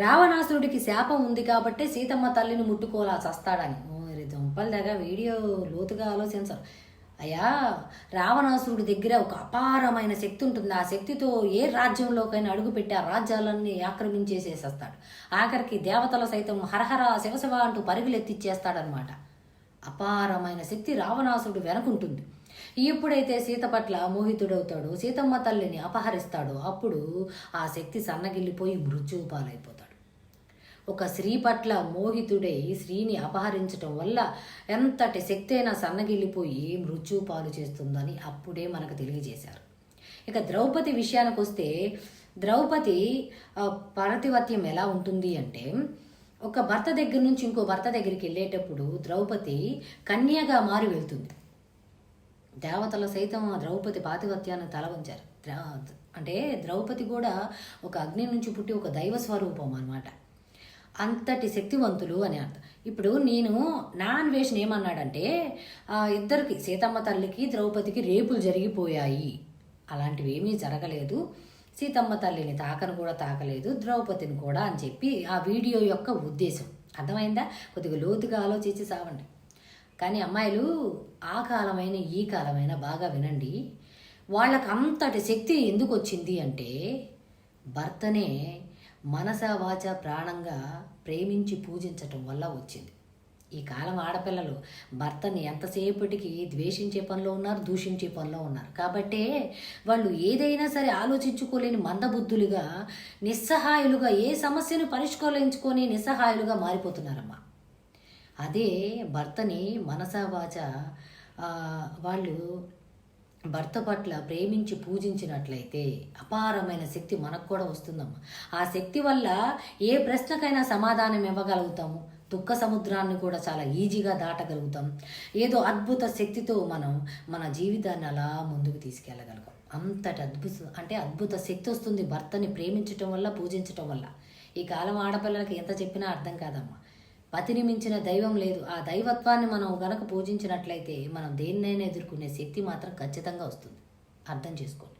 రావణాసురుడికి శాపం ఉంది కాబట్టి సీతమ్మ తల్లిని ముట్టుకోలా చస్తాడని. మరి దుంపల దగ్గర వీడియో లోతుగా ఆలోచించరు. అయ్యా రావణాసురుడి దగ్గర ఒక అపారమైన శక్తి ఉంటుంది. ఆ శక్తితో ఏ రాజ్యంలోకైనా అడుగుపెట్టి ఆ రాజ్యాలన్నీ ఆక్రమించేసేసేస్తాడు ఆఖరికి దేవతల సైతం హరహర శివశివ అంటూ పరుగులెత్తిచ్చేస్తాడనమాట అపారమైన శక్తి రావణాసురుడు వెనకుంటుంది. ఎప్పుడైతే సీత పట్ల మోహితుడవుతాడో సీతమ్మ తల్లిని అపహరిస్తాడో. అప్పుడు ఆ శక్తి సన్నగిల్లిపోయి మృత్యుపాలైపోతాడు ఒక స్త్రీ పట్ల మోహితుడై స్త్రీని అపహరించటం వల్ల ఎంతటి శక్తి అయినా సన్నగిల్లిపోయి మృత్యుపాలు చేస్తుందని అప్పుడే మనకు తెలియజేశారు. ఇక ద్రౌపది విషయానికి వస్తే ద్రౌపది ఆ, ఎలా ఉంటుంది అంటే ఒక భర్త దగ్గర నుంచి ఇంకో భర్త దగ్గరికి వెళ్ళేటప్పుడు ద్రౌపది కన్యగా మారి వెళ్తుంది. దేవతల సైతం ఆ ద్రౌపది పాతివత్యాన్ని తలవంచారు. ద్రా- అంటే ద్రౌపది కూడా ఒక అగ్ని నుంచి పుట్టి ఒక దైవ స్వరూపం అనమాట అంతటి శక్తివంతులు అని అర్థం. ఇప్పుడు నేను నా అన్వేషణ ఏమన్నాడంటే ఇద్దరికి సీతమ్మ తల్లికి ద్రౌపదికి రేపులు జరిగిపోయాయి. అలాంటివి ఏమీ జరగలేదు. సీతమ్మ తల్లిని తాకను కూడా తాకలేదు ద్రౌపదిని కూడా అని చెప్పి ఆ వీడియో యొక్క ఉద్దేశం. అర్థమైందా? కొద్దిగా లోతుగా ఆలోచించి సావండి. కానీ అమ్మాయిలు ఆ కాలమైన ఈ కాలమైన బాగా వినండి. వాళ్ళకు అంతటి శక్తి ఎందుకు వచ్చింది అంటే భర్తనే మనస వాచ ప్రాణంగా ప్రేమించి పూజించటం వల్ల వచ్చింది. ఈ కాలం ఆడపిల్లలు భర్తని ఎంతసేపటికి ద్వేషించే పనిలో ఉన్నారు దూషించే పనిలో ఉన్నారు. కాబట్టే వాళ్ళు ఏదైనా సరే ఆలోచించుకోలేని మందబుద్ధులుగా నిస్సహాయులుగా ఏ సమస్యను పరిష్కరించుకొని నిస్సహాయులుగా మారిపోతున్నారమ్మా. అదే భర్తని మనసవాచ వాళ్ళు భర్త పట్ల ప్రేమించి పూజించినట్లయితే అపారమైన శక్తి మనకు కూడా వస్తుందమ్మా. ఆ శక్తి వల్ల ఏ ప్రశ్నకైనా సమాధానం ఇవ్వగలుగుతాము. దుఃఖ సముద్రాన్ని కూడా చాలా ఈజీగా దాటగలుగుతాం. ఏదో అద్భుత శక్తితో మనం మన జీవితాన్ని అలా ముందుకు తీసుకెళ్ళగలుగుతాం. అంతటి అద్భుత అంటే అద్భుత శక్తి వస్తుంది భర్తని ప్రేమించటం వల్ల పూజించటం వల్ల. ఈ కాలం ఆడపిల్లలకి ఎంత చెప్పినా అర్థం కాదమ్మా. పతిని మించిన దైవం లేదు. ఆ దైవత్వాన్ని మనం గనక పూజించినట్లయితే మనం దేన్నైనా ఎదుర్కొనే శక్తి మాత్రం ఖచ్చితంగా వస్తుంది. అర్థం చేసుకోండి.